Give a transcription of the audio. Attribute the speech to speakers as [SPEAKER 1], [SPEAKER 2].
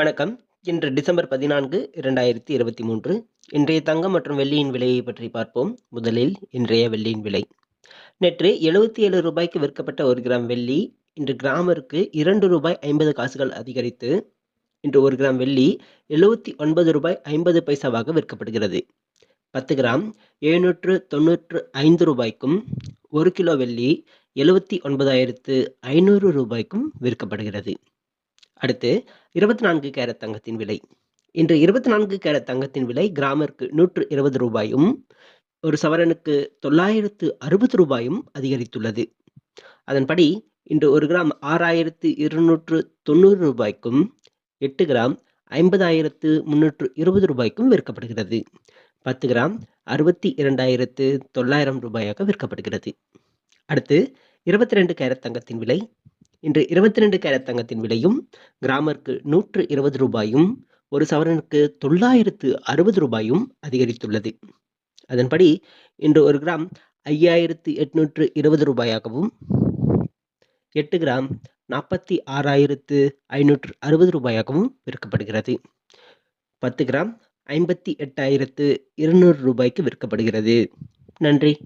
[SPEAKER 1] வணக்கம். இன்று டிசம்பர் பதினான்கு இரண்டாயிரத்தி இருபத்தி மூன்று. இன்றைய தங்கம் மற்றும் வெள்ளியின் விலையை பற்றி பார்ப்போம். முதலில் இன்றைய வெள்ளியின் விலை. நேற்று எழுபத்தி ஏழு ரூபாய்க்கு விற்கப்பட்ட ஒரு கிராம் வெள்ளி இன்று கிராமருக்கு இரண்டு ரூபாய் ஐம்பது காசுகள் அதிகரித்து இன்று ஒரு கிராம் வெள்ளி எழுபத்தி ஒன்பது ரூபாய் ஐம்பது பைசாவாக விற்கப்படுகிறது. பத்து கிராம் எழுநூற்று தொன்னூற்று ஐந்து ரூபாய்க்கும் ஒரு கிலோ வெள்ளி எழுபத்தி ஒன்பதாயிரத்து ஐநூறு ரூபாய்க்கும் விற்கப்படுகிறது. அடுத்து இருபத்தி நான்கு கேரட் தங்கத்தின் விலை. இன்று இருபத்தி நான்கு கேரட் தங்கத்தின் விலை கிராமிற்கு நூற்று இருபது ரூபாயும் ஒரு சவரனுக்கு தொள்ளாயிரத்து அறுபது ரூபாயும் அதிகரித்துள்ளது. அதன்படி இன்று ஒரு கிராம் ஆறாயிரத்து இருநூற்று தொண்ணூறு ரூபாய்க்கும் எட்டு கிராம் ஐம்பதாயிரத்து முன்னூற்று இருபது ரூபாய்க்கும் விற்கப்படுகிறது. பத்து கிராம் அறுபத்தி இரண்டாயிரத்து தொள்ளாயிரம் ரூபாயாக விற்கப்படுகிறது. அடுத்து இருபத்தி ரெண்டு கேரட் தங்கத்தின் விலை இன்று இருபத்தி ரெண்டு கேரட் தங்கத்தின் விலையும் கிராமருக்கு நூற்று இருபது ரூபாயும் ஒரு சவரனுக்கு தொள்ளாயிரத்து அறுபது ரூபாயும் அதிகரித்துள்ளது. அதன்படி இன்று ஒரு கிராம் ஐயாயிரத்து எட்நூற்று இருபது ரூபாயாகவும் எட்டு கிராம் நாற்பத்தி ஆறாயிரத்து ஐநூற்று அறுபது ரூபாயாகவும் விற்கப்படுகிறது. பத்து கிராம் ஐம்பத்தி எட்டாயிரத்து இருநூறு ரூபாய்க்கு விற்கப்படுகிறது. நன்றி.